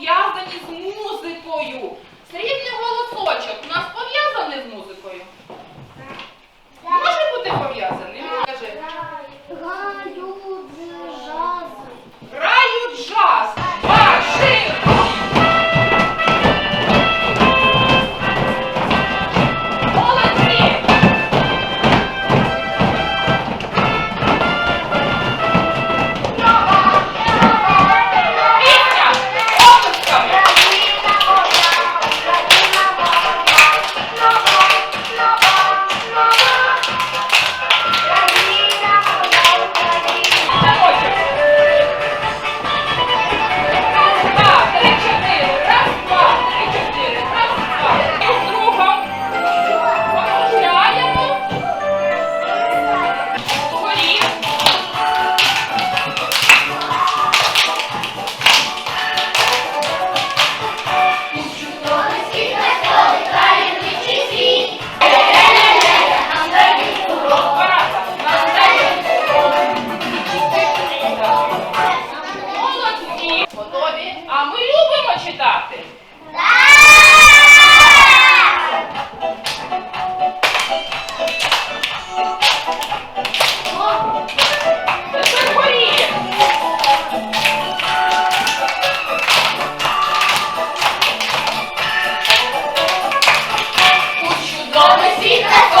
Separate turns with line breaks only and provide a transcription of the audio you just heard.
пов'язані з музикою. Коли світ
не